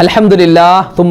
അൽഹംദുലില്ലാ തും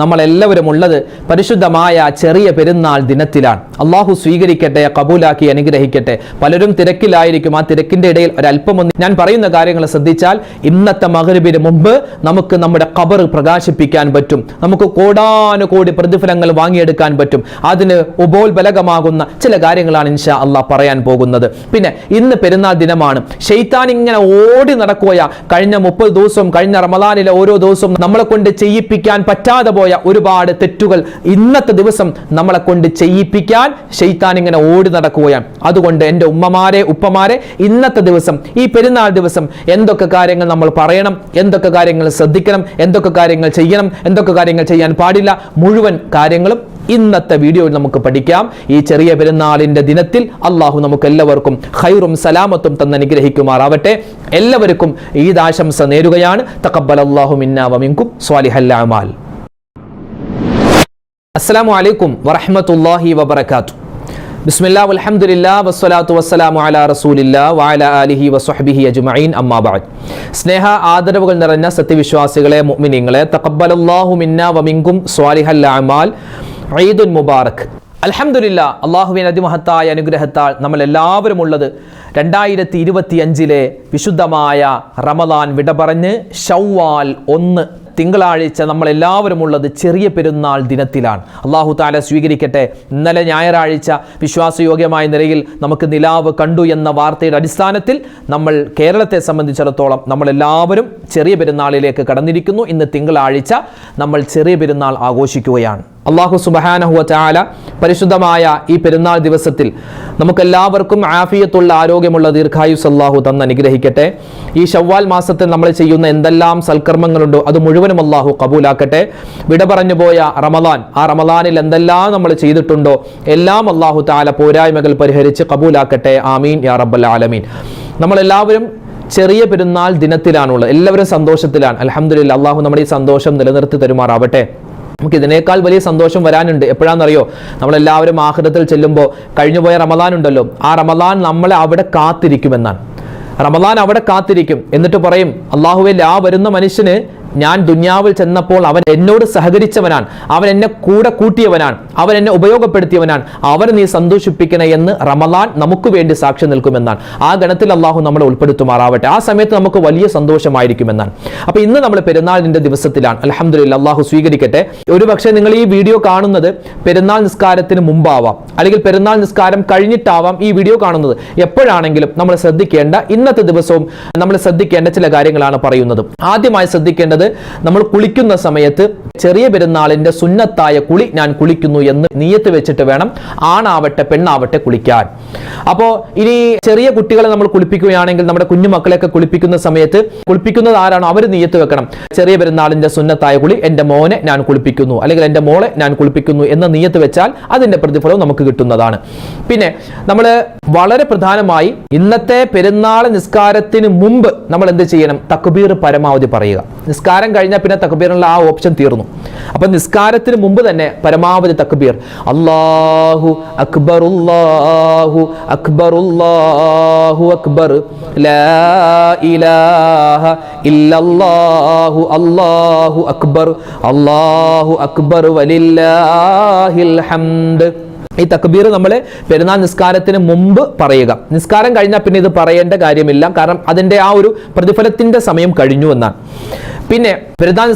നമ്മളെല്ലാവരും ഉള്ളത് പരിശുദ്ധമായ ചെറിയ പെരുന്നാൾ ദിനത്തിലാണ്. അള്ളാഹു സ്വീകരിക്കട്ടെ കബൂലാക്കി അനുഗ്രഹിക്കട്ടെ. പലരും തിരക്കിലായിരിക്കും. ആ തിരക്കിന്റെ ഇടയിൽ ഒരല്പമൊന്ന് ഞാൻ പറയുന്ന കാര്യങ്ങൾ ശ്രദ്ധിച്ചാൽ ഇന്നത്തെ മകരുവിന് മുമ്പ് നമുക്ക് നമ്മുടെ കബർ പ്രകാശിപ്പിക്കാൻ പറ്റും. നമുക്ക് കോടാനുകോടി പ്രതിഫലങ്ങൾ വാങ്ങിയെടുക്കാൻ പറ്റും. അതിന് ഉപോത്ബലകമാകുന്ന ചില കാര്യങ്ങളാണ് ഇൻഷാ അള്ളാഹ് പറയാൻ പോകുന്നത്. പിന്നെ ഇന്ന് പെരുന്നാൾ ദിനമാണ്. ഷെയ്ത്താൻ ഇങ്ങനെ ഓടി നടക്കുകയ കഴിഞ്ഞ മുപ്പത് ദിവസവും കഴിഞ്ഞ റമദാനിലെ ഓരോ ദിവസവും നമ്മളെ കൊണ്ട് ചെയ്യിപ്പിക്കാൻ പറ്റാതെ പോയ ഒരുപാട് തെറ്റുകൾ ഇന്നത്തെ ദിവസം നമ്മളെ കൊണ്ട് ചെയ്യിപ്പിക്കാൻ ഷെയ്ത്താൻ ഇങ്ങനെ ഓടി നടക്കുകയാണ്. അതുകൊണ്ട് എന്റെ ഉമ്മമാരെ ഉപ്പമാരെ ഇന്നത്തെ ദിവസം ഈ പെരുന്നാൾ ദിവസം എന്തൊക്കെ കാര്യങ്ങൾ നമ്മൾ പറയണം എന്തൊക്കെ കാര്യങ്ങൾ ശ്രദ്ധിക്കണം എന്തൊക്കെ കാര്യങ്ങൾ ചെയ്യണം എന്തൊക്കെ കാര്യങ്ങൾ ചെയ്യാൻ പാടില്ല മുഴുവൻ കാര്യങ്ങളും ഇന്നത്തെ വീഡിയോയിൽ നമുക്ക് പഠിക്കാം. ഈ ചെറിയ പെരുന്നാളിന്റെ ദിനത്തിൽ അള്ളാഹു നമുക്ക് എല്ലാവർക്കും ഹൈറും സലാമത്തും തന്ന് അനുഗ്രഹിക്കുമാറാവട്ടെ. എല്ലാവർക്കും ഈദ് ആശംസ നേരുകയാണ്. തക്കബൽ അള്ളാഹു മിന്നാവമിങ്കും സ്വാലിഹല്ലാമാൽ അസ്സലാമു അലൈക്കും വറഹമത്തല്ലാഹി വബർക്കാത്തു ബിസ്മില്ലാ അലഹമുല്ല വസ്സലാത്തു വസ്സലാമു അലാ റസൂലില്ലാ വാല അലിഹി വസ്വഹ്ബിഹി അജ്മഈൻ അമ്മാ ബഅദ്. സ്നേഹ ആദരവുകൾ നിറഞ്ഞ സത്യവിശ്വാസികളെ മുഅ്മിനീങ്ങളെ തഖബ്ബലല്ലാഹു മിന്നാ വമിങ്കും സ്വാലിഹൽ അഅമാൽ ഈദുൻ മുബാറക്. അൽഹംദുലില്ലാ അള്ളാഹുവിൻ അതിമഹത്തായ അനുഗ്രഹത്താൽ നമ്മൾ എല്ലാവരും ഉള്ളത് രണ്ടായിരത്തി ഇരുപത്തി അഞ്ചിലെ വിശുദ്ധമായ റമദാൻ വിട പറഞ്ഞ് ഷവ്വാൽ ഒന്ന് തിങ്കളാഴ്ച നമ്മളെല്ലാവരും ഉള്ളത് ചെറിയ പെരുന്നാൾ ദിനത്തിലാണ്. അള്ളാഹു താല സ്വീകരിക്കട്ടെ. ഇന്നലെ ഞായറാഴ്ച വിശ്വാസയോഗ്യമായ നിലയിൽ നമുക്ക് നിലാവ് കണ്ടു എന്ന വാർത്തയുടെ അടിസ്ഥാനത്തിൽ നമ്മൾ കേരളത്തെ സംബന്ധിച്ചിടത്തോളം നമ്മളെല്ലാവരും ചെറിയ പെരുന്നാളിലേക്ക് കടന്നിരിക്കുന്നു. ഇന്ന് തിങ്കളാഴ്ച നമ്മൾ ചെറിയ പെരുന്നാൾ ആഘോഷിക്കുകയാണ്. അള്ളാഹു സുബഹാനഹുവ പരിശുദ്ധമായ ഈ പെരുന്നാൾ ദിവസത്തിൽ നമുക്കെല്ലാവർക്കും ആഫിയത്തുള്ള ആരോഗ്യമുള്ള ദീർഘായുസ് അള്ളാഹു തന്ന് അനുഗ്രഹിക്കട്ടെ. ഈ ഷവ്വാൽ മാസത്തിൽ നമ്മൾ ചെയ്യുന്ന എന്തെല്ലാം സൽക്കർമ്മങ്ങളുണ്ടോ അത് മുഴുവനും അള്ളാഹു കബൂലാക്കട്ടെ. വിട പറഞ്ഞു പോയ റമദാൻ ആ റമദാനിൽ എന്തെല്ലാം നമ്മൾ ചെയ്തിട്ടുണ്ടോ എല്ലാം അള്ളാഹു താല പോരായ്മകൾ പരിഹരിച്ച് കബൂലാക്കട്ടെ. ആമീൻ യാ റബ്ബൽ ആലമീൻ. നമ്മളെല്ലാവരും ചെറിയ പെരുന്നാൾ ദിനത്തിലാണുള്ളത്. എല്ലാവരും സന്തോഷത്തിലാണ്. അലഹമുല്ല അള്ളാഹു നമ്മുടെ ഈ സന്തോഷം നിലനിർത്തി തരുമാറാവട്ടെ. നമുക്ക് ഇതിനേക്കാൾ വലിയ സന്തോഷം വരാനുണ്ട്. എപ്പോഴാണെന്നറിയോ നമ്മളെല്ലാവരും ആഹൃതത്തിൽ ചെല്ലുമ്പോൾ കഴിഞ്ഞുപോയ റമദാൻ ഉണ്ടല്ലോ. ആ റമദാൻ നമ്മളെ അവിടെ കാത്തിരിക്കുമെന്നാണ്. റമദാൻ അവിടെ കാത്തിരിക്കും. എന്നിട്ട് പറയും അള്ളാഹുവിൽ ആ വരുന്ന മനുഷ്യന് ഞാൻ ദുന്യാവിൽ ചെന്നപ്പോൾ അവൻ എന്നോട് സഹകരിച്ചവനാണ്. അവൻ എന്നെ കൂടെ കൂട്ടിയവനാണ്. അവൻ എന്നെ ഉപയോഗപ്പെടുത്തിയവനാണ്. അവനെ നീ സന്തോഷിപ്പിക്കണേ എന്ന് റമലാൻ നമുക്ക് വേണ്ടി സാക്ഷി നിൽക്കുമെന്നാണ്. ആ ഗണത്തിൽ അള്ളാഹു നമ്മളെ ഉൾപ്പെടുത്തുമാറാവട്ടെ. ആ സമയത്ത് നമുക്ക് വലിയ സന്തോഷമായിരിക്കുമെന്നാണ്. അപ്പൊ ഇന്ന് നമ്മൾ പെരുന്നാളിന്റെ ദിവസത്തിലാണ്. അലഹമ്മദില്ല അള്ളാഹു സ്വീകരിക്കട്ടെ. ഒരു പക്ഷേ നിങ്ങൾ ഈ വീഡിയോ കാണുന്നത് പെരുന്നാൾ നിസ്കാരത്തിന് മുമ്പാവാം. അല്ലെങ്കിൽ പെരുന്നാൾ നിസ്കാരം കഴിഞ്ഞിട്ടാവാം ഈ വീഡിയോ കാണുന്നത്. എപ്പോഴാണെങ്കിലും നമ്മൾ ശ്രദ്ധിക്കേണ്ട ഇന്നത്തെ ദിവസവും നമ്മൾ ശ്രദ്ധിക്കേണ്ട ചില കാര്യങ്ങളാണ് പറയുന്നത്. ആദ്യമായി ശ്രദ്ധിക്കേണ്ടത് നമ്മൾ കുളിക്കുന്ന സമയത്ത് ചെറിയ പെരുന്നാളിന്റെ സുന്നത്തായ കുളി ഞാൻ കുളിക്കുന്നു എന്ന് നീയത്ത് വെച്ചിട്ട് വേണം ആണാവട്ടെ പെണ്ണാവട്ടെ കുളിക്കാൻ. അപ്പോൾ ഇനി ചെറിയ കുട്ടികളെ നമ്മൾ കുളിപ്പിക്കുകയാണെങ്കിൽ നമ്മുടെ കുഞ്ഞു മക്കളെയൊക്കെ കുളിപ്പിക്കുന്ന സമയത്ത് കുളിപ്പിക്കുന്നത് ആരാണോ അവർ നീയത്ത് വെക്കണം. ചെറിയ പെരുന്നാളിന്റെ സുന്നത്തായ കുളി എന്റെ മോനെ ഞാൻ കുളിപ്പിക്കുന്നു. അല്ലെങ്കിൽ എന്റെ മോളെ ഞാൻ കുളിപ്പിക്കുന്നു എന്ന നീയത്ത് വെച്ചാൽ അതിന്റെ പ്രതിഫലവും നമുക്ക് കിട്ടുന്നതാണ്. പിന്നെ നമ്മൾ വളരെ പ്രധാനമായി ഇന്നത്തെ പെരുന്നാൾ നിസ്കാരത്തിന് മുമ്പ് നമ്മൾ എന്ത് ചെയ്യണം? തക്കുബീർ പരമാവധി പറയുക. നിസ്കാരം കഴിഞ്ഞാൽ പിന്നെ തക്കുബീറിനുള്ള ആ ഓപ്ഷൻ തീർന്നു. അപ്പൊ നിസ്കാരത്തിന് മുമ്പ് തന്നെ പരമാവധി തക്കുബീർ അള്ളാഹു അക്ബർ അല്ലാഹു അക്ബർ അക്ബർ. ലാ ഇലാഹ ഇല്ലല്ലാഹു അല്ലാഹു അക്ബർ. അല്ലാഹു അക്ബർ വലില്ലാഹിൽ ഹംദ്. ഈ തക്ബീർ നമ്മൾ പെരുന്നാൾ നിസ്കാരത്തിന് മുമ്പ് പറയുക. നിസ്കാരം കഴിഞ്ഞാൽ പിന്നെ ഇത് പറയേണ്ട കാര്യമില്ല. കാരണം അതിന്റെ ആ ഒരു പ്രതിഫലത്തിന്റെ സമയം കഴിഞ്ഞു എന്നാണ്. പിന്നെ പെരുന്നാൾ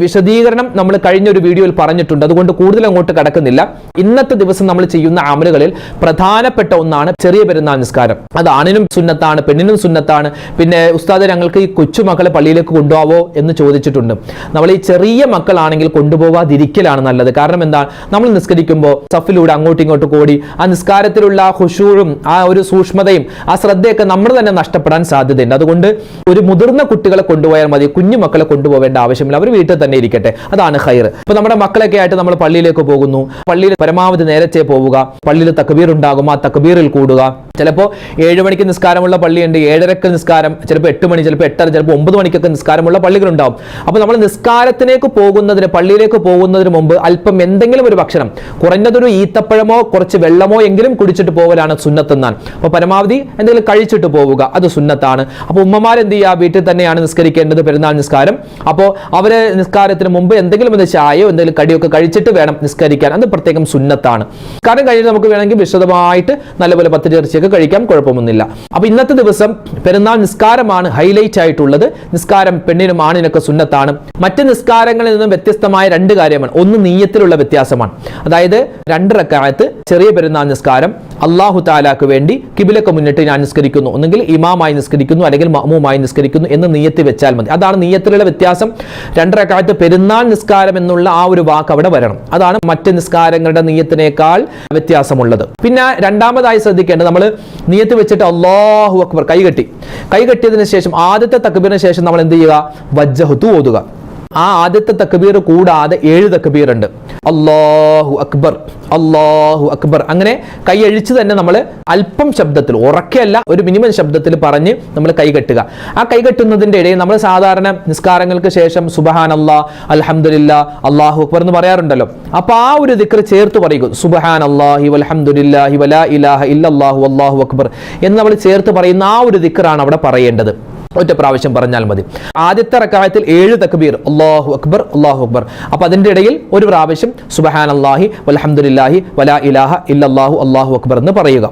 വിശദീകരണം നമ്മൾ കഴിഞ്ഞ ഒരു വീഡിയോയിൽ പറഞ്ഞിട്ടുണ്ട്. അതുകൊണ്ട് കൂടുതൽ അങ്ങോട്ട് കടക്കുന്നില്ല. ഇന്നത്തെ ദിവസം നമ്മൾ ചെയ്യുന്ന അമലുകളിൽ പ്രധാനപ്പെട്ട ഒന്നാണ് ചെറിയ പെരുന്നാൾ നിസ്കാരം. അത് ആണിനും സുന്നത്താണ് പെണ്ണിനും സുന്നത്താണ്. പിന്നെ ഉസ്താദ് ഞങ്ങൾക്ക് ഈ കൊച്ചുമക്കളെ പള്ളിയിലേക്ക് കൊണ്ടുപോവോ എന്ന് ചോദിച്ചിട്ടുണ്ട്. നമ്മൾ ഈ ചെറിയ മക്കളാണെങ്കിൽ കൊണ്ടുപോവാതിരിക്കലാണ് നല്ലത്. കാരണം എന്താണ് നമ്മൾ നിസ്കരിക്കുമ്പോൾ സഫിലൂടെ അങ്ങോട്ടും ഇങ്ങോട്ടും കൂടി ആ നിസ്കാരത്തിലുള്ള ഹുഷൂറും ആ ഒരു സൂക്ഷ്മതയും ആ ശ്രദ്ധയൊക്കെ നമ്മൾ തന്നെ നഷ്ടപ്പെടാൻ സാധ്യതയുണ്ട്. അതുകൊണ്ട് ഒരു മുതിർന്ന കുട്ടികളെ കൊണ്ടുപോയാൽ മതി. കുഞ്ഞു മക്കളെ കൊണ്ടുപോകേണ്ട ആവശ്യമില്ല. അവർ വീട്ടിൽ തന്നെ ഇരിക്കട്ടെ. അതാണ് ഹൈർ ഇപ്പൊ നമ്മുടെ മക്കളൊക്കെ ആയിട്ട് നമ്മൾ പള്ളിയിലേക്ക് പോകുന്നു. പള്ളിയിൽ പരമാവധി നേരത്തെ പോവുക. പള്ളിയിൽ തക്ബീർ ഉണ്ടാകും. ആ തക്ബീറിൽ കൂടുക. ചിലപ്പോൾ ഏഴ് മണിക്ക് നിസ്കാരമുള്ള പള്ളിയുണ്ട് ഏഴരക്ക് നിസ്കാരം ചിലപ്പോൾ എട്ട് മണി ചിലപ്പോൾ എട്ടര ചിലപ്പോൾ ഒമ്പത് മണിക്കൊക്കെ നിസ്കാരമുള്ള പള്ളികളുണ്ടാവും. അപ്പോൾ നമ്മൾ നിസ്കാരത്തിലേക്ക് പോകുന്നതിന് പള്ളിയിലേക്ക് പോകുന്നതിന് മുമ്പ് അല്പം എന്തെങ്കിലും ഒരു ഭക്ഷണം കുറഞ്ഞതൊരു ഈത്തപ്പഴമോ കുറച്ച് വെള്ളമോ എങ്കിലും കുടിച്ചിട്ട് പോകലാണ് സുന്നത്തെന്നാണ് അപ്പോൾ പരമാവധി എന്തെങ്കിലും കഴിച്ചിട്ട് പോവുക അത് സുന്നത്താണ്. അപ്പോൾ ഉമ്മമാർ എന്ത് ചെയ്യുക? വീട്ടിൽ തന്നെയാണ് നിസ്കരിക്കേണ്ടത് പെരുന്നാൾ നിസ്കാരം. അപ്പോൾ അവർ നിസ്കാരത്തിന് മുമ്പ് എന്തെങ്കിലും ഒന്ന് ചായയോ എന്തെങ്കിലും കടിയൊക്കെ കഴിച്ചിട്ട് വേണം നിസ്കരിക്കാൻ. അത് പ്രത്യേകം സുന്നത്താണ്. കാരണം കഴിഞ്ഞ് നമുക്ക് വേണമെങ്കിൽ വിശദമായിട്ട് നല്ലപോലെ പത്ത് ചേർച്ചയൊക്കെ കഴിക്കാം കുഴപ്പമൊന്നുമില്ല. അപ്പോൾ ഇന്നത്തെ ദിവസം പെരുന്നാൾ നിസ്കാരമാണ് ഹൈലൈറ്റ് ആയിട്ടുള്ളത്. നിസ്കാരം പെണ്ണിനും ആണിനൊക്കെ സുന്നത്താണ്. മറ്റ് നിസ്കാരങ്ങളിൽ നിന്നും വ്യത്യസ്തമായ രണ്ട് കാര്യമാണ്. ഒന്ന് നീയത്തിലുള്ള വ്യത്യാസമാണ്. അതായത് രണ്ട് റക്കായത്ത് ചെറിയ പെരുന്നാൾ നിസ്കാരം അള്ളാഹു താലാക്ക് വേണ്ടി കിബിലൊക്കെ മുന്നിട്ട് ഞാൻ നിസ്കരിക്കുന്നു. ഒന്നെങ്കിൽ ഇമാമായി നിസ്കരിക്കുന്നു അല്ലെങ്കിൽ മമുമായി നിസ്കരിക്കുന്നു എന്ന് നീയത്ത് വെച്ചാൽ മതി. അതാണ് നീയത്തിലുള്ള വ്യത്യാസം. രണ്ടരക്കാലത്ത് പെരുന്നാൾ നിസ്കാരം എന്നുള്ള ആ ഒരു വാക്ക് അവിടെ വരണം. അതാണ് മറ്റ് നിസ്കാരങ്ങളുടെ നീയത്തിനേക്കാൾ വ്യത്യാസമുള്ളത്. പിന്നെ രണ്ടാമതായി ശ്രദ്ധിക്കേണ്ടത് നമ്മൾ നീയത്ത് വെച്ചിട്ട് അള്ളാഹു അക്ബർ കൈകെട്ടി. കൈകെട്ടിയതിന് ശേഷം ആദ്യത്തെ തക്ബീറിന് ശേഷം നമ്മൾ എന്ത് ചെയ്യുക? വജ്ജഹുത്ത് ഓതുക. ആ ആദ്യത്തെ തക്ബീർ കൂടാതെ ഏഴ് തക്ബീർ ഉണ്ട് അള്ളാഹു അക്ബർ അള്ളാഹു അക്ബർ. അങ്ങനെ കൈ അഴിച്ച് തന്നെ നമ്മൾ അല്പം ശബ്ദത്തിൽ ഉറക്കെയല്ല ഒരു മിനിമം ശബ്ദത്തിൽ പറഞ്ഞ് നമ്മൾ കൈ കെട്ടുക. ആ കൈ കൈകെട്ടുന്നതിന്റെ ഇടയിൽ നമ്മൾ സാധാരണ നിസ്കാരങ്ങൾക്ക് ശേഷം സുബഹാൻ അല്ലാ അലഹമുല്ല അള്ളാഹു അക്ബർ എന്ന് പറയാറുണ്ടല്ലോ. അപ്പോൾ ആ ഒരു ദിക്ർ ചേർത്ത് പറയുക സുബഹാൻ അള്ളാഹി വൽഹംദുലില്ലാഹി വലാ ഇലാഹ ഇല്ലാഹു അള്ളാഹു അക്ബർ എന്ന് നമ്മൾ ചേർത്ത് പറയുന്ന ആ ഒരു ദിക്റാണ് അവിടെ പറയേണ്ടത്. ഒറ്റ പ്രാവശ്യം പറഞ്ഞാൽ മതി. ആദ്യത്തെ റക്കായത്തിൽ ഏഴ് തക്ബീർ. അള്ളാഹു അക്ബർ അള്ളാഹു അക്ബർ. അപ്പൊ അതിന്റെ ഇടയിൽ ഒരു പ്രാവശ്യം സുബഹാൻ അള്ളാഹി വലഹമുല്ലാഹി വലാ ഇലാഹ ഇല്ലാഹു അള്ളാഹു അക്ബർ എന്ന് പറയുക.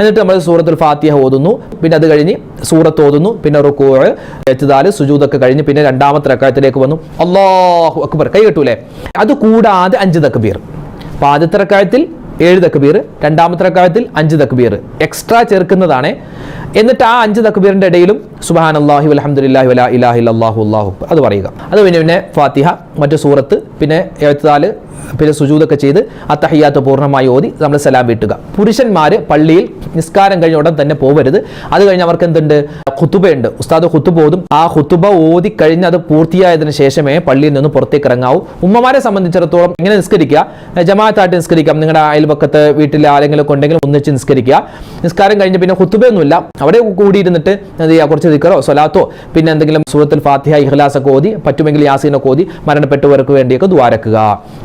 എന്നിട്ട് നമ്മൾ സൂറത്തുൽ ഫാത്തിഹ ഓതുന്നു. പിന്നെ അത് കഴിഞ്ഞ് സൂറത്ത് ഓതുന്നു. പിന്നെ റുക്കോഴ് എത്തുതാൽ സുജൂതൊക്കെ കഴിഞ്ഞ് പിന്നെ രണ്ടാമത്തെ റക്കായത്തിലേക്ക് വന്നു. അള്ളാഹു അക്ബർ. കൈ കെട്ടൂലേ? അത് കൂടാതെ അഞ്ച് തക്ബീർ. അപ്പൊ ആദ്യത്തെ റക്കായത്തിൽ ഏഴ് തക്ബീർ രണ്ടാമത്തെ റക്കായത്തിൽ അഞ്ച് തക്ബീർ. എക്സ്ട്രാ ചേർക്കുന്നതാണ് എന്നിട്ട് ആ അഞ്ച് തക്ബീറിന്റെ ഇടയിലും സുബാൻ അള്ളാഹു അലഹമുല്ലാഹി വലാ ഇലാഹി അള്ളാഹു അള്ളാഹു അത് പറയുക. അത് പിന്നെ പിന്നെ ഫാത്തിഹ മറ്റു സൂറത്ത് പിന്നെ എഴുത്താൽ പിന്നെ സുജൂതൊക്കെ ചെയ്ത് ആ അത്തഹയ്യാത്ത് പൂർണമായി ഓതി നമ്മൾ സലാം വീട്ടുക. പുരുഷന്മാർ പള്ളിയിൽ നിസ്കാരം കഴിഞ്ഞ ഉടൻ തന്നെ പോവരുത്. അത് കഴിഞ്ഞ് അവർക്ക് എന്തുണ്ട്? ഖുത്തുബയുണ്ട് ഉസ്താദ് ഖുത്തുബ ഓതും. ആ ഖുത്തുബ ഓതി കഴിഞ്ഞ് അത് പൂർത്തിയായതിനു ശേഷമേ പള്ളിയിൽ നിന്ന് പുറത്തേക്ക് ഇറങ്ങാവൂ. ഉമ്മമാരെ സംബന്ധിച്ചിടത്തോളം ഇങ്ങനെ നിസ്കരിക്കുക. ജമാഅത്തായിട്ട് നിസ്കരിക്കാം. നിങ്ങളുടെ അയൽപക്കത്ത് വീട്ടിൽ ആരെങ്കിലും ഉണ്ടെങ്കിൽ ഒന്നിച്ച് നിസ്കരിക്കുക. നിസ്കാരം കഴിഞ്ഞ് പിന്നെ ഖുത്തുബയൊന്നുമില്ല അവിടെ കൂടിയിരുന്നിട്ട് എന്ത് ചെയ്യുക? കുറച്ച് ദിക്കറോ സ്വലാത്തോ പിന്നെ എന്തെങ്കിലും സൂറത്തുൽ ഫാത്തിഹ ഇഖ്ലാസ് ഒക്കെ ഓതി പറ്റുമെങ്കിൽ യാസീനൊക്കെ ഓതി മരണപ്പെട്ടവർക്ക് വേണ്ടിയൊക്കെ ദ്വാരക്കുക.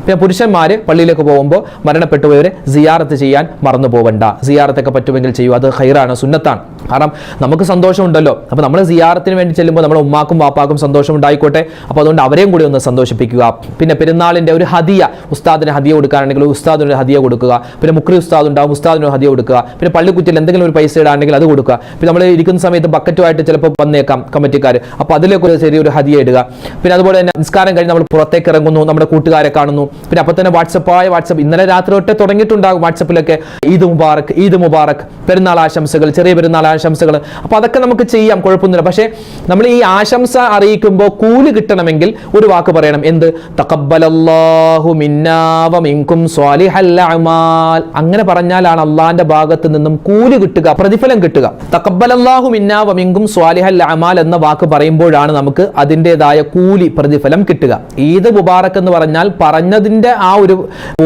പിന്നെ പുരുഷന്മാർ പള്ളിയിലേക്ക് പോകുമ്പോൾ മരണപ്പെട്ടവരെ സിയാറത്ത് ചെയ്യാൻ മറന്നു പോവണ്ട സിയാറത്തൊക്കെ പറ്റുമെങ്കിൽ ചെയ്യൂ. അത് ഹൈറാണ് സുന്നത്താണ്. കാരണം നമുക്ക് സന്തോഷമുണ്ടല്ലോ. അപ്പോൾ നമ്മൾ സിയാറത്തിന് വേണ്ടി ചെല്ലുമ്പോൾ നമ്മൾ ഉമ്മാക്കും വാപ്പാക്കും സന്തോഷം ഉണ്ടായിക്കോട്ടെ. അപ്പോൾ അതുകൊണ്ട് അവരെയും കൂടി ഒന്ന് സന്തോഷിപ്പിക്കുക. പിന്നെ പെരുന്നാളിന്റെ ഒരു ഹദിയ ഉസ്താദിന് ഹദിയ കൊടുക്കാനാണെങ്കിൽ ഉസ്താദിന് ഒരു ഹദിയ കൊടുക്കുക. പിന്നെ മുക്രി ഉസ്താദ് ഉണ്ടാവും ഉസ്താദിന് ഒരു ഹദിയ കൊടുക്കുക. പിന്നെ പള്ളിക്കുറ്റിൽ എന്തെങ്കിലും ഒരു പൈസ ഇടാണെങ്കിൽ അത് കൊടുക്കുക. പിന്നെ നമ്മൾ ഇരിക്കുന്ന സമയത്ത് ബക്കറ്റുമായിട്ട് ചിലപ്പോൾ വന്നേക്കാം കമ്മിറ്റിക്കാർ അപ്പോൾ അതിലേക്ക് ഒരു ചെറിയൊരു ഹദിയ ഇടുക. പിന്നെ അതുപോലെ തന്നെ നിസ്കാരം കഴിഞ്ഞ് നമ്മൾ പുറത്തേക്ക് ഇറങ്ങുന്നു നമ്മുടെ കൂട്ടുകാരെ കാണുന്നു. പിന്നെ അപ്പൊ തന്നെ വാട്സപ്പായ വാട്സപ്പ് ഇന്നലെ രാത്രി തൊട്ടേ തുടങ്ങിയിട്ടുണ്ടാകും വാട്സപ്പിലൊക്കെ ഈദ് മുബാറക് ഈദ് മുബാറക്. പെരുന്നാൾ ആശംസകൾ ചെറിയ പെരുന്നാൾ ആശംസകൾ. അപ്പൊ അതൊക്കെ നമുക്ക് ചെയ്യാം കുഴപ്പമൊന്നുമില്ല. പക്ഷേ നമ്മൾ ഈ ആശംസ അറിയിക്കുമ്പോൾ കൂലി കിട്ടണമെങ്കിൽ ഒരു വാക്ക് പറയണം. എന്ത്? സ്വാലിഹൽ അമാൽ. അങ്ങനെ പറഞ്ഞാലാണ് അള്ളാഹിന്റെ ഭാഗത്ത് നിന്നും കൂലി കിട്ടുക പ്രതിഫലം കിട്ടുക. സ്വാലിഹൽ അമാൽ എന്ന വാക്ക് പറയുമ്പോഴാണ് നമുക്ക് അതിന്റെതായ കൂലി പ്രതിഫലം കിട്ടുക. ഈദ് മുബാറക് എന്ന് പറഞ്ഞാൽ പറഞ്ഞതിന്റെ ആ ഒരു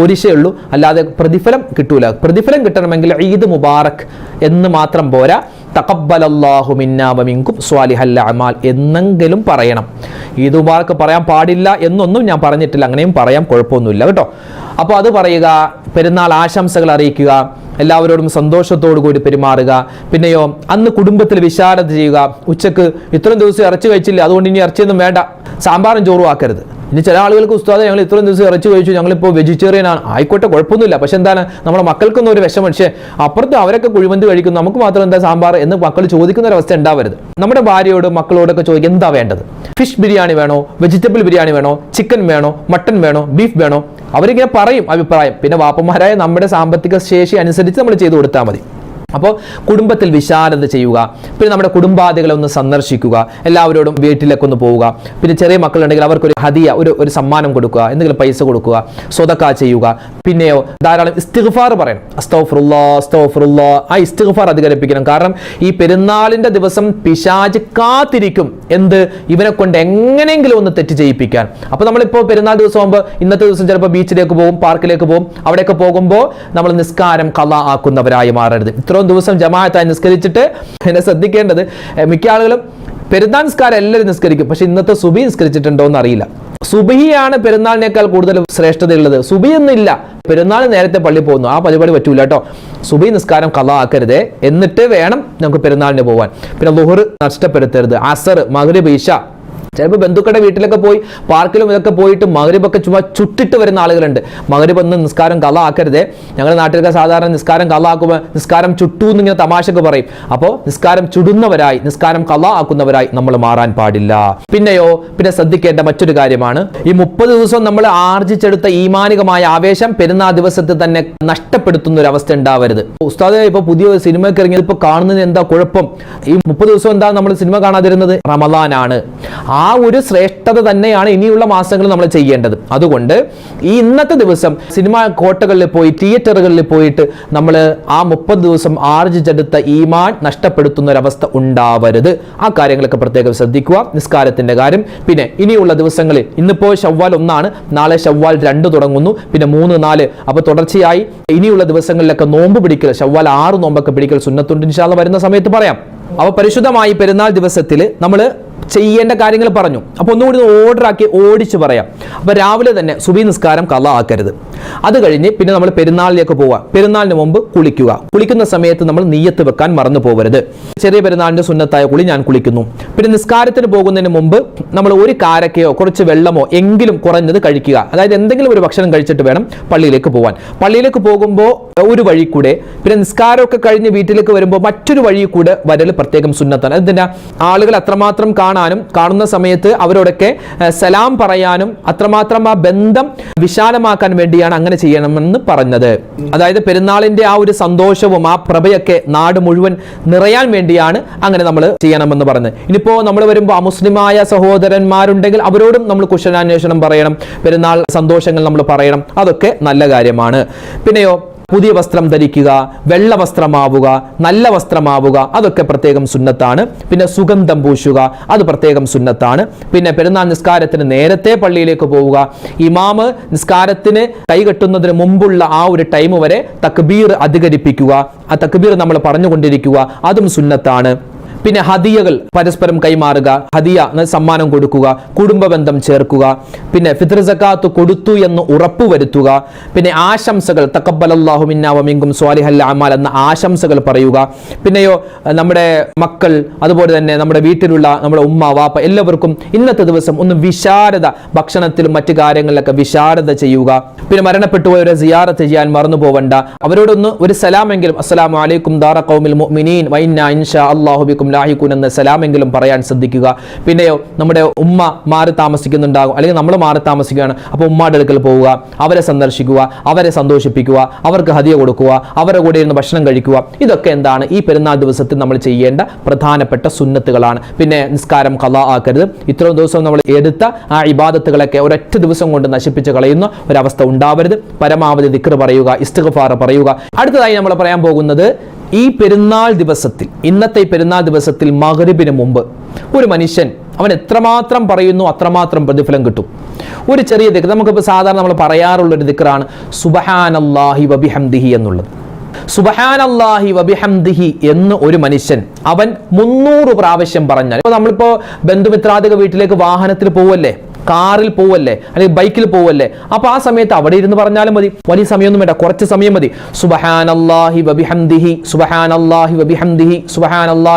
ഒരിശേ ഉള്ളൂ. അല്ലാതെ പ്രതിഫലം കിട്ടൂല. പ്രതിഫലം കിട്ടണമെങ്കിൽ ഈദ് മുബാറക് എന്ന് മാത്രം പോരാ. തഖബ്ബലല്ലാഹു മിന്നാ വ അമാൽ എന്നെങ്കിലും പറയണം. ഈദ് മുബാറക് പറയാൻ പാടില്ല എന്നൊന്നും ഞാൻ പറഞ്ഞിട്ടില്ല. അങ്ങനെയും പറയാം കുഴപ്പമൊന്നുമില്ല കേട്ടോ. അപ്പോൾ അത് പറയുക പെരുന്നാൾ ആശംസകൾ അറിയിക്കുക എല്ലാവരോടും സന്തോഷത്തോടു കൂടി പെരുമാറുക. പിന്നെയോ അന്ന് കുടുംബത്തിൽ വിശാലത ചെയ്യുക. ഉച്ചയ്ക്ക് ഇത്രയും ദിവസം ഇറച്ചി കഴിച്ചില്ല? അതുകൊണ്ട് ഇനി ഇറച്ചിയൊന്നും വേണ്ട. സാമ്പാറും ചോറും ആക്കരുത്. ഇനി ചില ആളുകൾക്ക് ഉസ്താദ് ഞങ്ങൾ ഇത്രയും ദിവസം ഇറച്ചി കഴിച്ചു ഞങ്ങളിപ്പോൾ വെജിറ്റേറിയൻ ആണ്. ആയിക്കോട്ടെ കുഴപ്പമൊന്നുമില്ല. പക്ഷെ എന്താണ് നമ്മുടെ മക്കൾക്കൊന്നും ഒരു വിഷമം. പക്ഷേ അപ്പുറത്ത് അവരൊക്കെ കുഴിമന്തി കഴിക്കുന്നു നമുക്ക് മാത്രം എന്താ സാമ്പാർ എന്ന് മക്കൾ ചോദിക്കുന്ന ഒരു അവസ്ഥ ഉണ്ടാവരുത്. നമ്മുടെ ഭാര്യയോട് മക്കളോടൊക്കെ ചോദിക്കുക എന്താ വേണ്ടത്? ഫിഷ് ബിരിയാണി വേണോ? വെജിറ്റബിൾ ബിരിയാണി വേണോ? ചിക്കൻ വേണോ? മട്ടൻ വേണോ? ബീഫ് വേണോ? അവരിങ്ങനെ പറയും അഭിപ്രായം. പിന്നെ വാപ്പന്മാരായ നമ്മുടെ സാമ്പത്തിക ശേഷി അനുസരിച്ച് നമ്മൾ ചെയ്തു കൊടുത്താൽ മതി. അപ്പോൾ കുടുംബത്തിൽ വിശാലത ചെയ്യുക പിന്നെ നമ്മുടെ കുടുംബാദികളെ ഒന്ന് സന്ദർശിക്കുക എല്ലാവരോടും വീട്ടിലേക്ക് ഒന്ന് പോവുക പിന്നെ ചെറിയ മക്കളുണ്ടെങ്കിൽ അവർക്കൊരു ഹതിയ ഒരു ഒരു സമ്മാനം കൊടുക്കുക എന്തെങ്കിലും പൈസ കൊടുക്കുക സ്വതക്ക ചെയ്യുക പിന്നെയോ ധാരാളം ഇസ്തിഗ്ഫാർ പറയണം. അസ്തോഫറുല്ലാ അസ്തോഫറുല്ലാ ആ ഇസ്തിഗ്ഫാർ അധികരിപ്പിക്കണം. കാരണം ഈ പെരുന്നാളിന്റെ ദിവസം പിശാജ് കാത്തിരിക്കും. എന്ത്? ഇവനെ കൊണ്ട് എങ്ങനെയെങ്കിലും ഒന്ന് തെറ്റ് ചെയ്യിപ്പിക്കാൻ. അപ്പോൾ നമ്മളിപ്പോൾ പെരുന്നാൾ ദിവസം ആകുമ്പോൾ ഇന്നത്തെ ദിവസം ചിലപ്പോൾ ബീച്ചിലേക്ക് പോകും പാർക്കിലേക്ക് പോകും അവിടെയൊക്കെ പോകുമ്പോൾ നമ്മൾ നിസ്കാരം കല ആക്കുന്നവരായി മാറരുത്. ഇത്രയും ദിവസം ജമാഅത്തായി നിസ്കരിച്ചിട്ട് എന്നെ ശ്രദ്ധിക്കേണ്ടത് മിക്ക ആളുകളും പെരുന്നാൾ നിസ്കാരം എല്ലാവരും നിസ്കരിക്കും. പക്ഷെ ഇന്നത്തെ സുബി നിസ്കരിച്ചിട്ടുണ്ടോ എന്ന് അറിയില്ല സുബിയാണ് പെരുന്നാളിനേക്കാൾ കൂടുതൽ ശ്രേഷ്ഠതയുള്ളത്. സുബി പെരുന്നാൾ നേരത്തെ പള്ളി പോകുന്നു. ആ പരിപാടി പറ്റൂല കേട്ടോ. സുബി നിസ്കാരം കഥ ആക്കരുത്. എന്നിട്ട് വേണം നമുക്ക് പെരുന്നാളിന് പോകാൻ പിന്നെ ലുഹർ നഷ്ടപ്പെടുത്തരുത്. അസർ മഗ്രിബ് ഇഷ ചിലപ്പോൾ ബന്ധുക്കളുടെ വീട്ടിലൊക്കെ പോയി പാർക്കിലും ഇതൊക്കെ പോയിട്ട് മകരബൊക്കെ ചുമ്മാ ചുട്ടിട്ട് വരുന്ന ആളുകളുണ്ട്. മകരബ് ഒന്ന് നിസ്കാരം കള ആക്കരുതേ ഞങ്ങളുടെ നാട്ടിലൊക്കെ സാധാരണ നിസ്കാരം കള ആക്കുമ്പോൾ നിസ്കാരം ചുട്ടു എന്നിങ്ങനെ തമാശക്ക് പറയും. അപ്പോൾ നിസ്കാരം ചുടുന്നവരായി നിസ്കാരം കള ആക്കുന്നവരായി നമ്മൾ മാറാൻ പാടില്ല. പിന്നെയോ പിന്നെ ശ്രദ്ധിക്കേണ്ട മറ്റൊരു കാര്യമാണ് ഈ മുപ്പത് ദിവസം നമ്മൾ ആർജിച്ചെടുത്ത ഈമാനികമായ ആവേശം പെരുന്നാ ദിവസത്തിൽ തന്നെ നഷ്ടപ്പെടുത്തുന്ന ഒരു അവസ്ഥ ഉണ്ടാവരുത്. ഉസ്താദ് ഇപ്പൊ പുതിയ സിനിമയ്ക്ക് ഇറങ്ങിയത് ഇപ്പൊ കാണുന്നതിന് എന്താ കുഴപ്പം? ഈ മുപ്പത് ദിവസം എന്താ നമ്മൾ സിനിമ കാണാതിരുന്നത്? റമദാനാണ്. ആ ഒരു ശ്രേഷ്ഠത തന്നെയാണ് ഇനിയുള്ള മാസങ്ങൾ നമ്മൾ ചെയ്യേണ്ടത്. അതുകൊണ്ട് ഈ ഇന്നത്തെ ദിവസം സിനിമാ കോട്ടകളിൽ പോയി തിയേറ്ററുകളിൽ പോയിട്ട് നമ്മൾ ആ മുപ്പത് ദിവസം ആർജിച്ചെടുത്ത ഈമാൻ നഷ്ടപ്പെടുത്തുന്ന ഒരവസ്ഥ ഉണ്ടാവരുത്. ആ കാര്യങ്ങളൊക്കെ പ്രത്യേകം ശ്രദ്ധിക്കുക. നിസ്കാരത്തിന്റെ കാര്യം. പിന്നെ ഇനിയുള്ള ദിവസങ്ങളിൽ ഇന്നിപ്പോ ഷവ്വാൽ ഒന്നാണ്. നാളെ ഷവ്വാൽ രണ്ട് തുടങ്ങുന്നു. പിന്നെ മൂന്ന് നാല്. അപ്പോൾ തുടർച്ചയായി ഇനിയുള്ള ദിവസങ്ങളിലൊക്കെ നോമ്പ് പിടിക്കൽ ഷവ്വാൽ ആറ് നോമ്പൊക്കെ പിടിക്കൽ സുന്നത്തുണ്ട്. വരുന്ന സമയത്ത് പറയാം. അപ്പൊ പരിശുദ്ധമായി പെരുന്നാൾ ദിവസത്തിൽ നമ്മൾ ചെയ്യേണ്ട കാര്യങ്ങൾ പറഞ്ഞു. അപ്പോൾ ഒന്നുകൂടി ഓർഡർ ആക്കി ഓടിച്ച് പറയാം. അപ്പോൾ രാവിലെ തന്നെ സുബി നിസ്കാരം കള്ള ആക്കരുത്. അത് കഴിഞ്ഞ് പിന്നെ നമ്മൾ പെരുന്നാളിലേക്ക് പോവുക പെരുന്നാളിന് മുമ്പ് കുളിക്കുക. കുളിക്കുന്ന സമയത്ത് നമ്മൾ നീയത്ത് വെക്കാൻ മറന്നു പോകരുത് ചെറിയ പെരുന്നാളിന്റെ സുന്നത്തായ കുളി ഞാൻ കുളിക്കുന്നു. പിന്നെ നിസ്കാരത്തിന് പോകുന്നതിന് മുമ്പ് നമ്മൾ ഒരു കാരക്കയോ കുറച്ച് വെള്ളമോ എങ്കിലും കുറഞ്ഞത് കഴിക്കുക. അതായത് എന്തെങ്കിലും ഒരു ഭക്ഷണം കഴിച്ചിട്ട് വേണം പള്ളിയിലേക്ക് പോകാൻ പള്ളിയിലേക്ക് പോകുമ്പോൾ ഒരു വഴി കൂടെ പിന്നെ നിസ്കാരമൊക്കെ കഴിഞ്ഞ് വീട്ടിലേക്ക് വരുമ്പോൾ മറ്റൊരു വഴി കൂടെ വരൽ പ്രത്യേകം സുന്നത്താണ്. എന്തിനാ ആളുകൾ അത്രമാത്രം കാണാനും കാണുന്ന സമയത്ത് അവരോടൊക്കെ സലാം പറയാനും അത്രമാത്രം ആ ബന്ധം വിശാലമാക്കാൻ വേണ്ടിയാണ് അങ്ങനെ ചെയ്യണമെന്ന് പറഞ്ഞത്. അതായത് പെരുന്നാളിന്റെ ആ ഒരു സന്തോഷവും ആ പ്രഭയൊക്കെ നാട് മുഴുവൻ നിറയാൻ വേണ്ടിയാണ് അങ്ങനെ നമ്മൾ ചെയ്യണമെന്ന് പറഞ്ഞത്. ഇനിയിപ്പോ നമ്മൾ വരുമ്പോൾ അമുസ്ലിമായ സഹോദരന്മാരുണ്ടെങ്കിൽ അവരോടും നമ്മൾ കുശലാന്വേഷണം പറയണം. പെരുന്നാൾ സന്തോഷങ്ങൾ നമ്മൾ പറയണം. അതൊക്കെ നല്ല കാര്യമാണ്. പിന്നെയോ പുതിയ വസ്ത്രം ധരിക്കുക വെള്ള വസ്ത്രമാവുക നല്ല വസ്ത്രമാവുക അതൊക്കെ പ്രത്യേകം സുന്നത്താണ്. പിന്നെ സുഗന്ധം പൂശുക അത് പ്രത്യേകം സുന്നത്താണ്. പിന്നെ പെരുന്നാൾ നിസ്കാരത്തിന് നേരത്തെ പള്ളിയിലേക്ക് പോവുക. ഇമാമ് നിസ്കാരത്തിന് കൈകെട്ടുന്നതിന് മുമ്പുള്ള ആ ഒരു ടൈം വരെ തക്ബീർ അധികരിപ്പിക്കുക. ആ തക്ബീർ നമ്മൾ പറഞ്ഞുകൊണ്ടിരിക്കുക. അതും സുന്നത്താണ്. പിന്നെ ഹദിയകൾ പരസ്പരം കൈമാറുക ഹദിയ സമ്മാനം കൊടുക്കുക കുടുംബ ബന്ധം ചേർക്കുക പിന്നെ ഫിത്ർ സക്കാത്ത് കൊടുത്തു എന്ന് ഉറപ്പുവരുത്തുക പിന്നെ ആശംസകൾ തക്കബലാഹുമിന്നാവമിങ്കും സ്വാലിഹല്ല അമാൽ എന്ന ആശംസകൾ പറയുക പിന്നെയോ നമ്മുടെ മക്കൾ അതുപോലെ തന്നെ നമ്മുടെ വീട്ടിലുള്ള നമ്മുടെ ഉമ്മ വാപ്പ എല്ലാവർക്കും ഇന്നത്തെ ദിവസം ഒന്ന് വിശാരത ഭക്ഷണത്തിലും മറ്റു കാര്യങ്ങളിലൊക്കെ വിശാരത ചെയ്യുക. പിന്നെ മരണപ്പെട്ടുപോയവരെ സിയാറത്ത് ചെയ്യാൻ മറന്നു പോവണ്ട. അവരോടൊന്ന് ഒരു സലാമെങ്കിലും അസ്സലാമു അലൈക്കും ദാറ ഖൗമിൽ മുഅ്മിനീൻ വഇന്ന ഇൻഷാ അല്ലാഹു ലാഹിഖൂൻ എന്ന സലാമെങ്കിലും പറയാൻ ശ്രദ്ധിക്കുക. പിന്നെയോ നമ്മുടെ ഉമ്മ മാറി താമസിക്കുന്നുണ്ടാകും. അല്ലെങ്കിൽ നമ്മൾ മാറി താമസിക്കുകയാണ്. അപ്പോൾ ഉമ്മയുടെ അടുക്കൽ പോവുക അവരെ സന്ദർശിക്കുക അവരെ സന്തോഷിപ്പിക്കുക അവർക്ക് ഹതിയ കൊടുക്കുക അവരുടെ കൂടെ ഇരുന്ന് ഭക്ഷണം കഴിക്കുക. ഇതൊക്കെ എന്താണ്? ഈ പെരുന്നാൾ ദിവസത്തിൽ നമ്മൾ ചെയ്യേണ്ട പ്രധാനപ്പെട്ട സുന്നത്തുകളാണ്. പിന്നെ നിസ്കാരം കലാ ആക്കരുത്. ഇത്രയും ദിവസം നമ്മൾ എടുത്ത ആ ഇബാദത്തുകളൊക്കെ ഒരൊറ്റ ദിവസം കൊണ്ട് നശിപ്പിച്ച് കളയുന്ന ഒരവസ്ഥ ഉണ്ടാവരുത്. പരമാവധി ദിക്ർ പറയുക ഇസ്തിഗ്ഫാർ പറയുക. അടുത്തതായി നമ്മൾ പറയാൻ പോകുന്നത് ഈ പെരുന്നാൾ ദിവസത്തിൽ ഇന്നത്തെ പെരുന്നാൾ ദിവസത്തിൽ മകരുവിന് മുമ്പ് ഒരു മനുഷ്യൻ അവൻ എത്രമാത്രം പറയുന്നു അത്രമാത്രം പ്രതിഫലം കിട്ടും. ഒരു ചെറിയ ദിക്ർ നമുക്കിപ്പോൾ സാധാരണ നമ്മൾ പറയാറുള്ള ഒരു ദിക്റാണ് സുബഹാനല്ലാഹി വബിഹംദിഹി എന്നുള്ളത്. സുബഹാനല്ലാഹി വബിഹംദിഹി എന്ന് ഒരു മനുഷ്യൻ അവൻ മുന്നൂറ് പ്രാവശ്യം പറഞ്ഞാൽ ഇപ്പോൾ നമ്മളിപ്പോൾ ബന്ധുമിത്രാദിക വീട്ടിലേക്ക് വാഹനത്തിൽ പോവല്ലേ കാറിൽ പോവല്ലേ? അല്ലെങ്കിൽ ബൈക്കിൽ പോവല്ലേ? അപ്പൊ ആ സമയത്ത് അവിടെ ഇരുന്ന് പറഞ്ഞാലും മതി. വലിയ സമയമൊന്നും വേണ്ട. കുറച്ച് സമയം മതി. വബിഹംദിഹി വബിഹംദിഹി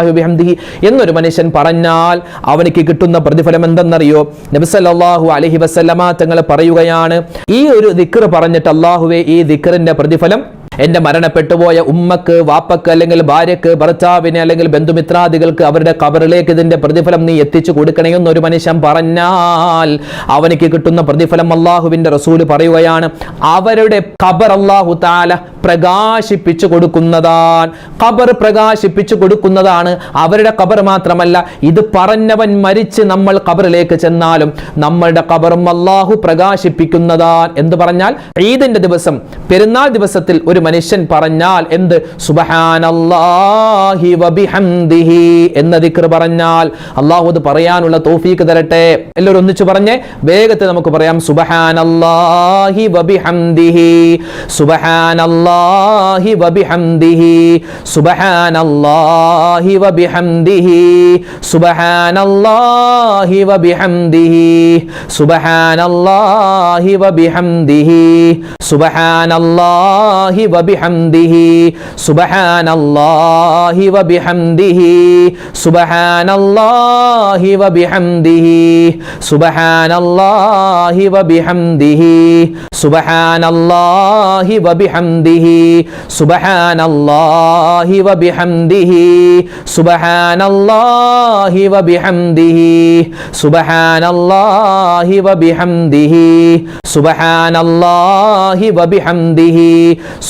വബിഹംദിഹി എന്നൊരു മനുഷ്യൻ പറഞ്ഞാൽ അവനിക്ക് കിട്ടുന്ന പ്രതിഫലം എന്തെന്നറിയോ? നബിസല്ലാഹു അലഹി വസല്ലമ തങ്ങൾ പറയുകയാണ് ഈ ഒരു ദിക്കർ പറഞ്ഞിട്ട് അള്ളാഹുവെ ഈ ദിക്കറിന്റെ പ്രതിഫലം എന്റെ മരണപ്പെട്ടുപോയ ഉമ്മക്ക് വാപ്പക്ക് അല്ലെങ്കിൽ ഭാര്യക്ക് ഭർത്താവിന് അല്ലെങ്കിൽ ബന്ധുമിത്രാദികൾക്ക് അവരുടെ കബറിലേക്ക് ഇതിന്റെ പ്രതിഫലം നീ എത്തിച്ചു കൊടുക്കണേന്ന് ഒരു മനുഷ്യൻ പറഞ്ഞാൽ അവനിക്ക് കിട്ടുന്ന പ്രതിഫലം അള്ളാഹുവിന്റെ റസൂൽ പറയുകയാണ്. അവരുടെ ഖബർ അള്ളാഹു താല പ്രകാശിപ്പിച്ചു കൊടുക്കുന്നതാണ്. ഖബർ പ്രകാശിപ്പിച്ചു കൊടുക്കുന്നതാണ് അവരുടെ ഖബർ മാത്രമല്ല ഇത് പറഞ്ഞവൻ മരിച്ച് നമ്മൾ ഖബറിലേക്ക് ചെന്നാലും നമ്മളുടെ ഖബറും അള്ളാഹു പ്രകാശിപ്പിക്കുന്നതാണ്. എന്ന് പറഞ്ഞാൽ ഈദിന്റെ ദിവസം പെരുന്നാൾ ദിവസത്തിൽ ഒരു മനുഷ്യൻ പറഞ്ഞാൽ എന്ത്? സുബഹാനല്ലാഹി വബിഹംദിഹി എന്ന ദിക്ർ പറഞ്ഞാൽ അള്ളാഹു അത് പറയാനുള്ള തോഫീക്ക് തരട്ടെ. എല്ലാവരും ഒന്നിച്ചു പറഞ്ഞേ. വേഗത്തിൽ നമുക്ക് പറയാം. സുബഹാനല്ലാഹി വബിഹംദിഹി. സുബഹാനല്ലാഹി സുബ്ഹാനല്ലാഹി വബിഹംദിഹി. സുബ്ഹാനല്ലാഹി വബിഹംദിഹി. സുബ്ഹാനല്ലാഹി വബിഹംദിഹി. സുബ്ഹാനല്ലാഹി വബിഹംദിഹി സുബ്ഹാനല്ലാഹി വബിഹംദിഹി സുബ്ഹാനല്ലാഹി വബിഹംദിഹി സുബ്ഹാനല്ലാഹി വബിഹംദിഹി സുബ്ഹാനല്ലാഹി വബിഹംദിഹി സുബ്ഹാനല്ലാഹി വബിഹംദിഹി സുബ്ഹാനല്ലാഹി വബിഹംദിഹി സുബ്ഹാനല്ലാഹി വബിഹംദിഹി സുബ്ഹാനല്ലാഹി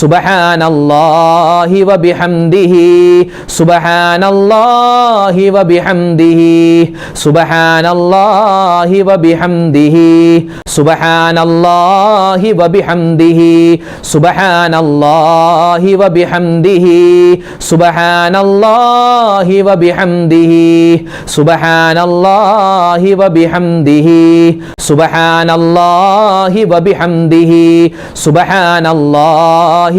സുബ്ഹാനല്ലാഹി വബിഹംദിഹി സുബ്ഹാനല്ലാഹി വബിഹംദിഹി സുബ്ഹാനല്ലാഹി വബിഹംദിഹി സുബ്ഹാനല്ലാഹി വബിഹംദിഹി സുബ്ഹാനല്ലാഹി വബിഹംദിഹി സുബ്ഹാനല്ലാഹി വബിഹംദിഹി സുബ്ഹാനല്ലാഹി വബിഹംദിഹി സുബ്ഹാനല്ലാഹി വബിഹംദിഹി സുബ്ഹാനല്ലാഹി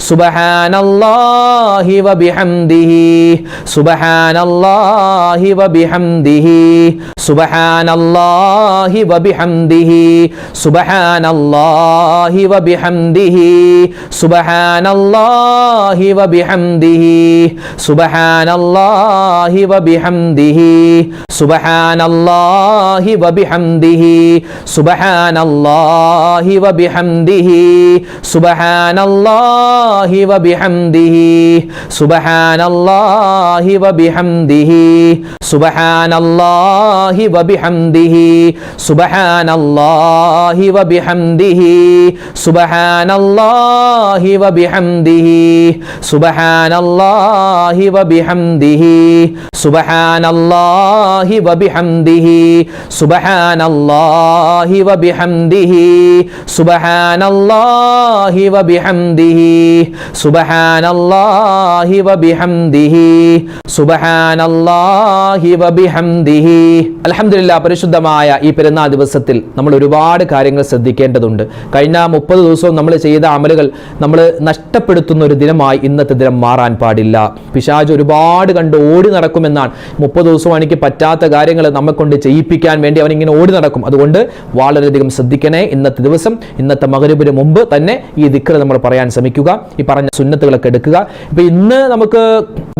സുബ്ഹാനല്ലാഹി വബിഹംദിഹി സുബ്ഹാനല്ലാഹി വബിഹംദിഹി സുബ്ഹാനല്ലാഹി വബിഹംദിഹി സുബ്ഹാനല്ലാഹി വബിഹംദിഹി സുബ്ഹാനല്ലാഹി വബിഹംദിഹി സുബ്ഹാനല്ലാഹി വബിഹംദിഹി സുബ്ഹാനല്ലാഹി വബിഹംദിഹി സുബ്ഹാനല്ലാഹി വബിഹംദിഹി സുബ്ഹാനല്ലാഹി വബിഹംദിഹി സുബ്ഹാനല്ലാഹി വബിഹംദിഹി സുബ്ഹാനല്ലാഹി വബിഹംദിഹി സുബ്ഹാനല്ലാഹി വബിഹംദിഹി സുബ്ഹാനല്ലാഹി വബിഹംദിഹി സുബ്ഹാനല്ലാഹി വബിഹംദിഹി സുബ്ഹാനല്ലാഹി വബിഹംദിഹി സുബ്ഹാനല്ലാഹി വബിഹംദിഹി സുബ്ഹാനല്ലാഹി വബിഹംദിഹി സുബ്ഹാനല്ലാഹി വബിഹംദിഹി സുബ്ഹാനല്ലാഹി വബിഹംദിഹി അലഹമില്ല പരിശുദ്ധമായ ഈ പെരുന്നാൾ ദിവസത്തിൽ നമ്മൾ ഒരുപാട് കാര്യങ്ങൾ ശ്രദ്ധിക്കേണ്ടതുണ്ട്. കഴിഞ്ഞ മുപ്പത് ദിവസവും നമ്മൾ ചെയ്ത അമലുകൾ നമ്മൾ നഷ്ടപ്പെടുത്തുന്ന ഒരു ദിനമായി ഇന്നത്തെ ദിനം മാറാൻ പാടില്ല. പിശാജ് ഒരുപാട് കണ്ട് ഓടി നടക്കുമെന്നാണ്. മുപ്പത് ദിവസവും എനിക്ക് പറ്റാത്ത കാര്യങ്ങൾ നമ്മെ കൊണ്ട് ചെയ്യിപ്പിക്കാൻ വേണ്ടി അവൻ ഇങ്ങനെ ഓടി നടക്കും. അതുകൊണ്ട് വളരെയധികം ശ്രദ്ധിക്കണേ ഇന്നത്തെ ദിവസം ഇന്നത്തെ മകരവിന് മുമ്പ് തന്നെ ഈ ദിക്കർ നമ്മൾ പറയാൻ ശ്രമിക്കുക. ഈ പറഞ്ഞ സുന്നത്തുകളൊക്കെ എടുക്കുക. ഇപ്പൊ ഇന്ന് നമുക്ക്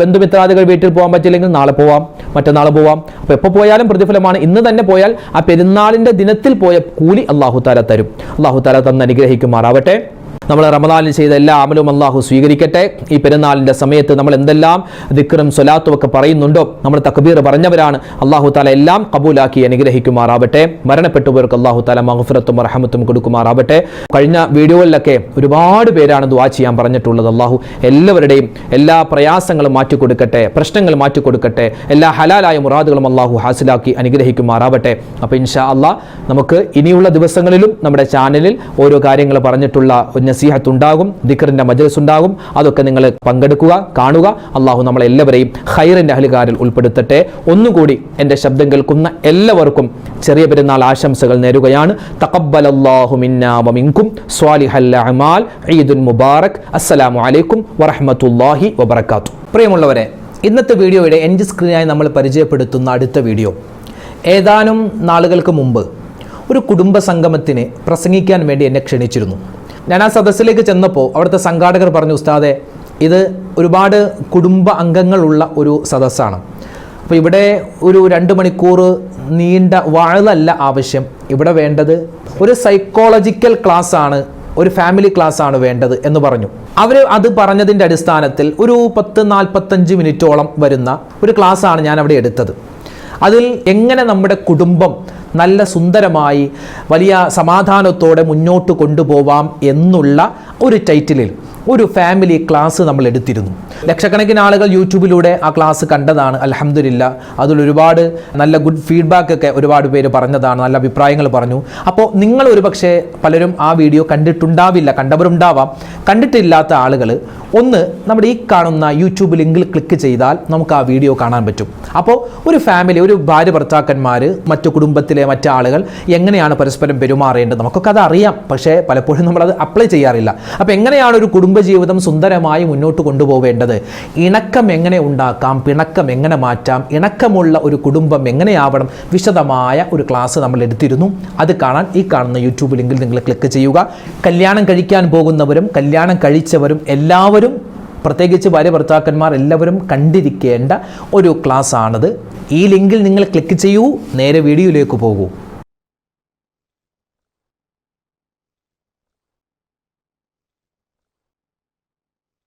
ബന്ധുമിത്രാദികൾ വീട്ടിൽ പോകാൻ പറ്റില്ലെങ്കിൽ നാളെ പോവാം മറ്റന്നാൾ പോവാം. അപ്പൊ എപ്പോ പോയാലും പ്രതിഫലമാണ്. ഇന്ന് തന്നെ പോയാൽ ആ പെരുന്നാളിന്റെ ദിനത്തിൽ പോയ കൂലി അള്ളാഹു താല തരും. അള്ളാഹു താല തന്ന് അനുഗ്രഹിക്കുമാറാവട്ടെ. നമ്മൾ റമദാനിൽ ചെയ്ത എല്ലാ അമലും അള്ളാഹു സ്വീകരിക്കട്ടെ. ഈ പെരുന്നാളിന്റെ സമയത്ത് നമ്മൾ എന്തെല്ലാം ദിക്റും സ്വലാത്തും ഒക്കെ പറയുന്നുണ്ടോ നമ്മൾ തക്ബീർ പറഞ്ഞവരാണ്. അള്ളാഹു താല എല്ലാം കബൂലാക്കി അനുഗ്രഹിക്കുമാറാവട്ടെ. മരണപ്പെട്ടുപോയവർക്ക് അള്ളാഹു താല മഹഫുറത്തും റഹമത്തും കൊടുക്കുമാറാവട്ടെ. കഴിഞ്ഞ വീഡിയോകളിലൊക്കെ ഒരുപാട് പേരാണ് ദുവാ ചെയ്യാൻ പറഞ്ഞിട്ടുള്ളത് അള്ളാഹു എല്ലാവരുടെയും എല്ലാ പ്രയാസങ്ങളും മാറ്റിക്കൊടുക്കട്ടെ പ്രശ്നങ്ങൾ മാറ്റിക്കൊടുക്കട്ടെ എല്ലാ ഹലാലായ മുറാദുകളും അള്ളാഹു ഹാസിലാക്കി അനുഗ്രഹിക്കുമാറാവട്ടെ. അപ്പോൾ ഇൻഷാ അള്ളാഹ് നമുക്ക് ഇനിയുള്ള ദിവസങ്ങളിലും നമ്മുടെ ചാനലിൽ ഓരോ കാര്യങ്ങൾ പറഞ്ഞിട്ടുള്ള നസീഹത്ത് ഉണ്ടാകും ദിക്കറിന്റെ മജലസ് ഉണ്ടാകും അതൊക്കെ നിങ്ങൾ പങ്കെടുക്കുക കാണുക. അള്ളാഹു നമ്മളെല്ലാവരെയും ഹൈറിന്റെ അഹലുകാരിൽ ഉൾപ്പെടുത്തട്ടെ. ഒന്നുകൂടി എന്റെ ശബ്ദം കേൾക്കുന്ന എല്ലാവർക്കും ചെറിയ പെരുന്നാൾ ആശംസകൾ നേരുകയാണ്. തഖബ്ബലല്ലാഹു മിന്നാ വമിൻകും സ്വാലിഹൽ അമാൽ ഈദുൽ മുബാറക്. അസ്സലാമു അലൈക്കും വറഹമത്തല്ലാഹി വബർക്കാത്തു പ്രിയമുള്ളവരെ ഇന്നത്തെ വീഡിയോയുടെ എൻഡ് സ്ക്രീനായി നമ്മൾ പരിചയപ്പെടുത്തുന്ന അടുത്ത വീഡിയോ. ഏതാനും നാളുകൾക്ക് മുമ്പ് ഒരു കുടുംബ സംഗമത്തിന് പ്രസംഗിക്കാൻ വേണ്ടി എന്നെ ക്ഷണിച്ചിരുന്നു. ഞാൻ ആ സദസ്സിലേക്ക് ചെന്നപ്പോൾ അവിടുത്തെ സംഘാടകർ പറഞ്ഞു ഉസ്താദെ ഇത് ഒരുപാട് കുടുംബ അംഗങ്ങളുള്ള ഒരു സദസ്സാണ്. അപ്പോൾ ഇവിടെ ഒരു രണ്ട് മണിക്കൂർ നീണ്ട വാഴലല്ല ആവശ്യം. ഇവിടെ വേണ്ടത് ഒരു സൈക്കോളജിക്കൽ ക്ലാസ് ആണ് ഒരു ഫാമിലി ക്ലാസ് ആണ് വേണ്ടത് എന്ന് പറഞ്ഞു. അവർ അത് പറഞ്ഞതിന്റെ അടിസ്ഥാനത്തിൽ ഒരു പത്ത് നാൽപ്പത്തഞ്ച് മിനിറ്റോളം വരുന്ന ഒരു ക്ലാസ് ആണ് ഞാൻ അവിടെ എടുത്തത്. അതിൽ എങ്ങനെ നമ്മുടെ കുടുംബം നല്ല സുന്ദരമായി വലിയ സമാധാനത്തോടെ മുന്നോട്ട് കൊണ്ടുപോവാം എന്നുള്ള ഒരു ടൈറ്റിലിൽ ഒരു ഫാമിലി ക്ലാസ് നമ്മൾ എടുത്തിരുന്നു. ലക്ഷക്കണക്കിന് ആളുകൾ യൂട്യൂബിലൂടെ ആ ക്ലാസ് കണ്ടതാണ്. അലഹമില്ല അതിൽ ഒരുപാട് നല്ല ഗുഡ് ഫീഡ്ബാക്ക് ഒക്കെ ഒരുപാട് പേര് പറഞ്ഞതാണ്. നല്ല അഭിപ്രായങ്ങൾ പറഞ്ഞു. അപ്പോൾ നിങ്ങൾ ഒരു പക്ഷേ പലരും ആ വീഡിയോ കണ്ടിട്ടുണ്ടാവില്ല കണ്ടവരുണ്ടാവാം. കണ്ടിട്ടില്ലാത്ത ആളുകൾ ഒന്ന് നമ്മുടെ ഈ കാണുന്ന യൂട്യൂബ് ലിങ്കിൽ ക്ലിക്ക് ചെയ്താൽ നമുക്ക് ആ വീഡിയോ കാണാൻ പറ്റും. അപ്പോൾ ഒരു ഫാമിലി ഒരു ഭാര്യ ഭർത്താക്കന്മാർ മറ്റു കുടുംബത്തിലെ മറ്റു ആളുകൾ എങ്ങനെയാണ് പരസ്പരം പെരുമാറേണ്ടത്? നമുക്കൊക്കെ അത് അറിയാം. പക്ഷേ പലപ്പോഴും നമ്മളത് അപ്ലൈ ചെയ്യാറില്ല. അപ്പോൾ എങ്ങനെയാണ് ഒരു കുടുംബജീവിതം സുന്ദരമായി മുന്നോട്ട് കൊണ്ടുപോവേണ്ടത്. ഇണക്കം എങ്ങനെ ഉണ്ടാക്കാം പിണക്കം എങ്ങനെ മാറ്റാം ഇണക്കമുള്ള ഒരു കുടുംബം എങ്ങനെയാവണം വിശദമായ ഒരു ക്ലാസ് നമ്മൾ എടുത്തിരുന്നു. അത് കാണാൻ ഈ കാണുന്ന യൂട്യൂബ് ലിങ്കിൽ നിങ്ങൾ ക്ലിക്ക് ചെയ്യുക. കല്യാണം കഴിക്കാൻ പോകുന്നവരും കല്യാണം കഴിച്ചവരും എല്ലാവരും പ്രത്യേകിച്ച് ഭാര്യ ഭർത്താക്കന്മാർ എല്ലാവരും കണ്ടിരിക്കേണ്ട ഒരു ക്ലാസ്സാണത്. ഈ ലിങ്കിൽ നിങ്ങൾ ക്ലിക്ക് ചെയ്യൂ നേരെ വീഡിയോയിലേക്ക് പോകൂ.